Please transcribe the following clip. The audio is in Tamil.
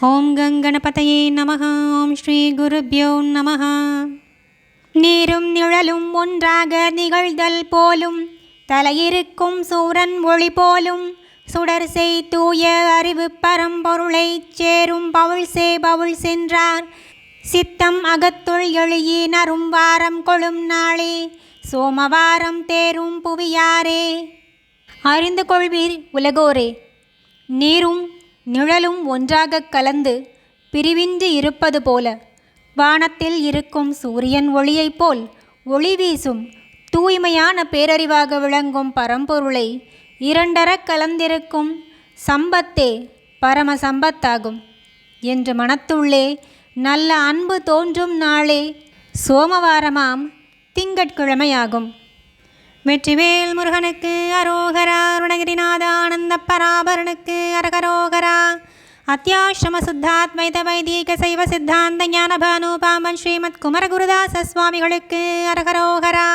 ஓம் கங்கணபதையே நம ஓம் ஸ்ரீ குருப்யோ நம நீரும் நிழலும் ஒன்றாக நிகழ்தல் போலும் தலையிருக்கும் சூரன் ஒளி போலும் சுடர் செய் தூய அறிவு பரம்பொருளைச் சேரும் பவுள் சே பவுள் சென்றார். சித்தம் அகத்துள் எழுயினரும் வாரம் கொழும் நாளே சோமவாரம் தேரும் புவியாரே. அறிந்து கொள்வீர் உலகோரே நீரும் நிழலும் ஒன்றாகக் கலந்து பிரிவின்றி இருப்பது போல வானத்தில் இருக்கும் சூரியன் ஒளியைப் போல் ஒளி வீசும் தூய்மையான பேரறிவாக விளங்கும் பரம்பொருளை இரண்டறக் கலந்திருக்கும் சம்பத்தே பரம சம்பத்தாகும். என்று மனத்துள்ளே நல்ல அன்பு தோன்றும் நாளே சோமவாரமாம் திங்கட்கிழமையாகும். வெற்றிவேல் முருகனுக்கு அரோகரா அருணகிரிநாதா பராபரனுக்கு அரகரோகரா. அத்தியாசிரம சுத்தாத்வைத வைதீக சைவ சித்தாந்த ஞானபானு பாம்பன் ஸ்ரீமத் குமரகுருதாச சுவாமிகளுக்கு அரகரோகரா.